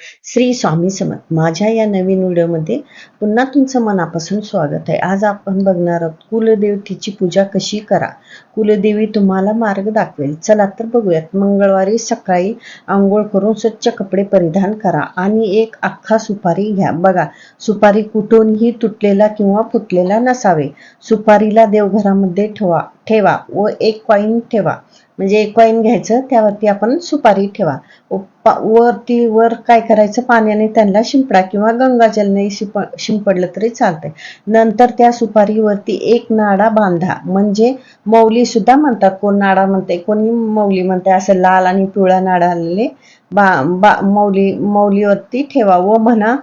श्री स्वामी समर्थ माझ्या या नवीन व्हिडिओमध्ये पुन्हा तुमचं मनापासून स्वागत आहे. आज आपण बघणार आहोत कुलदेवतेची पूजा कशी करा? कुलदेवी तुम्हाला मार्ग दाखवेल. चला तर बघूयात. मंगळवारी सकाळी आंघोळ करून स्वच्छ कपडे परिधान करा आणि एक अख्खा सुपारी घ्या. बघा सुपारी कुठूनही तुटलेला किंवा फुटलेला नसावे. सुपारीला देवघरामध्ये ठेवा. ठेवा व एक कॉईन ठेवा. म्हणजे एक कॉईन घ्यायचं त्यावरती आपण सुपारी ठेवा. व वरती वर काय करायचं पाण्याने त्यांना शिंपडा किंवा गंगाजलने शिप शिंपडलं तरी चालतंय. नंतर त्या सुपारीवरती एक नाडा बांधा. म्हणजे मौली सुद्धा म्हणतात कोण नाडा म्हणते कोणी मौली म्हणते असं लाल आणि पिवळा नाडा आलेले बा बा मौली मौलीवरती ठेवा व म्हणा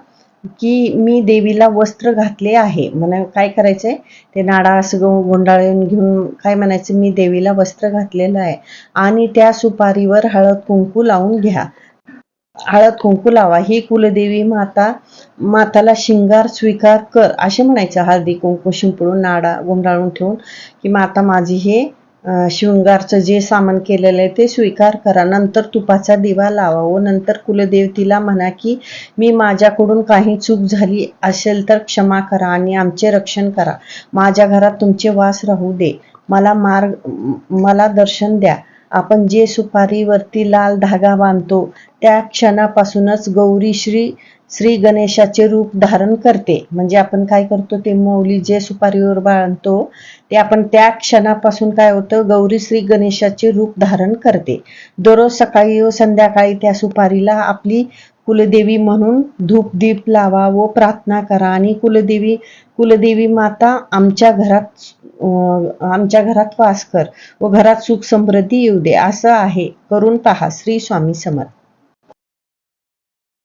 की मी देवीला वस्त्र घातले आहे. म्हणा काय करायचंय? ते नाडा असं गुंडाळून घेऊन काय म्हणायचं? मी देवीला वस्त्र घातलेलं आहे. आणि त्या सुपारीवर हळद कुंकू लावून घ्या. हळद कुंकू लावा. ही कुलदेवी माता माताला शिंगार स्वीकार कर. असे म्हणायचं. हळदी कुंकू शिंपडून नाडा गुंडाळून ठेवून. की माता माझी हे शृंगारचं जे सामान केलेलं आहे ते स्वीकार करा. नंतर तुपाचा दिवा लावा व नंतर कुलदेवतीला म्हणा की मी माझ्याकडून काही चूक झाली असेल तर क्षमा करा आणि आमचे रक्षण करा. माझ्या घरात तुमचे वास राहू दे. मला मार्ग मला दर्शन द्या. आपण जे सुपारीवरती लाल धागा बांधतो त्या क्षणापासूनच गौरी श्री श्री गणेशाचे रूप धारण करते. म्हणजे आपण काय करतो ते मौली जे सुपारीवर बाळणतो ते आपण त्या क्षणापासून काय होतं गौरी श्री गणेशाचे रूप धारण करते. दररोज सकाळी व संध्याकाळी त्या सुपारीला आपली कुलदेवी म्हणून धूप दीप लावा व प्रार्थना करा. आणि कुलदेवी कुलदेवी माता आमच्या घरात आमच्या घरात वास कर व घरात सुख समृद्धी येऊ दे. असं आहे. करून पहा. श्री स्वामी समर्थ.